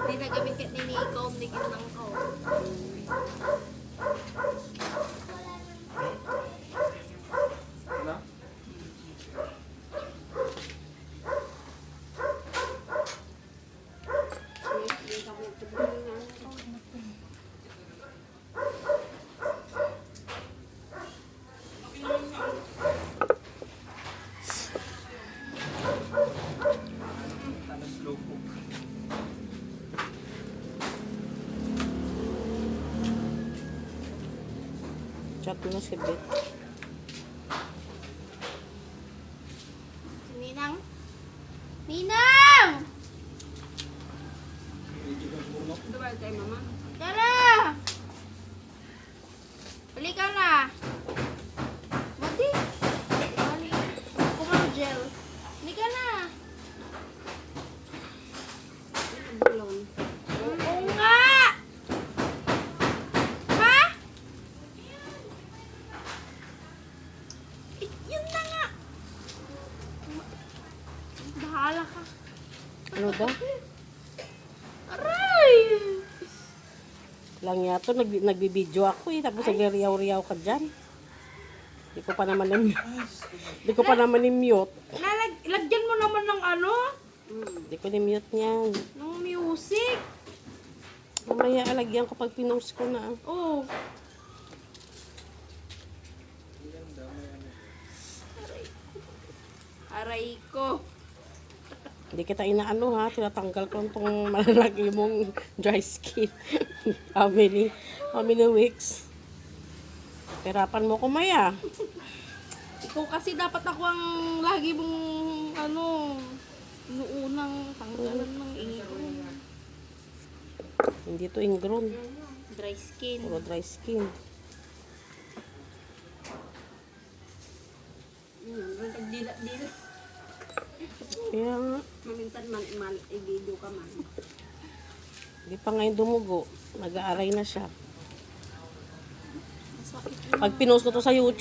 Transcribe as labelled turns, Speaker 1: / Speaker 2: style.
Speaker 1: Hindi na gamit ka, ninikom, nigil ng ko. Ko na si Bet.
Speaker 2: Ninang? Ninang!
Speaker 3: Kay mama?
Speaker 2: Tara! Balik ka na. Mati. Balik. Kumang gel. Balik ka na.
Speaker 3: Bulon.
Speaker 2: Oo nga! Ha? Eh, Yun na nga. Bahala ka.
Speaker 1: Ano ba?
Speaker 2: Aray!
Speaker 1: Lang yato, nag, nagbibideo ako eh. Tapos nagriyaw-riyaw ka dyan. Hindi ko pa naman na Hindi ko pa naman ni-mute.
Speaker 2: Lalag, lagyan mo naman ng ano?
Speaker 1: Hindi ko ni-mute niyan.
Speaker 2: Ng music.
Speaker 1: Mamaya alagyan ko pag pinost ko na.
Speaker 2: Oh. Aray ko.
Speaker 1: Hindi kita inaano ha. Tinatanggal ko itong malalaki mong dry skin. how many, how many weeks? Perapan mo kumaya.
Speaker 2: Ikaw kasi dapat ako ang lagi mong ano, inuunang tanggalan ng ingrown.
Speaker 1: Hindi to ingrown.
Speaker 2: Dry skin.
Speaker 1: Puro dry skin.
Speaker 3: Ang tagdila-dila.
Speaker 1: Kaya nga,
Speaker 3: Maminsan man, man, ka man.
Speaker 1: hindi pa ngayon dumugo. Nag-aaray na siya. Pag pinost ko to sa YouTube,